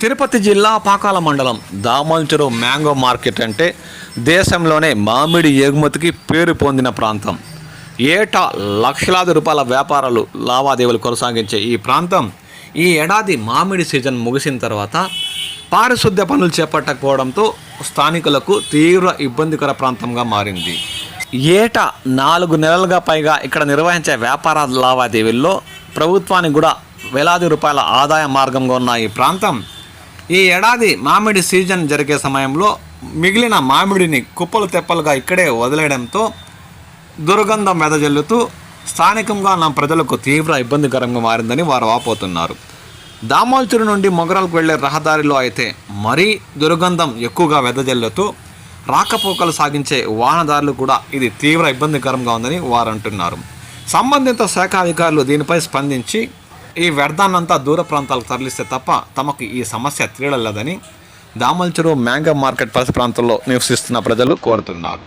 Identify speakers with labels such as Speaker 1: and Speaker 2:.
Speaker 1: తిరుపతి జిల్లా పాకాల మండలం దామల్చెరు mango market అంటే దేశంలోనే మామిడి ఎగుమతికి పేరు పొందిన ప్రాంతం. ఏటా లక్షలాది రూపాయల వ్యాపారాలు లావాదేవీలు కొనసాగించే ఈ ప్రాంతం ఈ ఏడాది మామిడి సీజన్ ముగిసిన తర్వాత పారిశుద్ధ్య పనులు చేపట్టకపోవడంతో స్థానికులకు తీవ్ర ఇబ్బందికర ప్రాంతంగా మారింది. ఏటా నాలుగు నెలలుగా పైగా ఇక్కడ నిర్వహించే వ్యాపార లావాదేవీల్లో ప్రభుత్వానికి కూడా వేలాది రూపాయల ఆదాయ మార్గంగా ఉన్న ఈ ప్రాంతం ఈ ఏడాది మామిడి సీజన్ జరిగే సమయంలో మిగిలిన మామిడిని కుప్పలు తెప్పలుగా ఇక్కడే వదిలేయడంతో దుర్గంధం వెదజల్లుతూ స్థానికంగా ఉన్న ప్రజలకు తీవ్ర ఇబ్బందికరంగా మారిందని వారు వాపోతున్నారు. దామోల్చూరు నుండి మొగరాలకు వెళ్ళే రహదారిలో అయితే మరీ దుర్గంధం ఎక్కువగా వెదజల్లుతూ రాకపోకలు సాగించే వాహనదారులు కూడా ఇది తీవ్ర ఇబ్బందికరంగా ఉందని వారు అంటున్నారు సంబంధిత శాఖ అధికారులు దీనిపై స్పందించి ఈ వ్యర్థాన్నంతా దూర ప్రాంతాలకు తరలిస్తే తప్ప తమకు ఈ సమస్య తీరలేదని దామల్చెరు మ్యాంగో మార్కెట్ పరిసర ప్రాంతంలో నివసిస్తున్న ప్రజలు కోరుతున్నారు.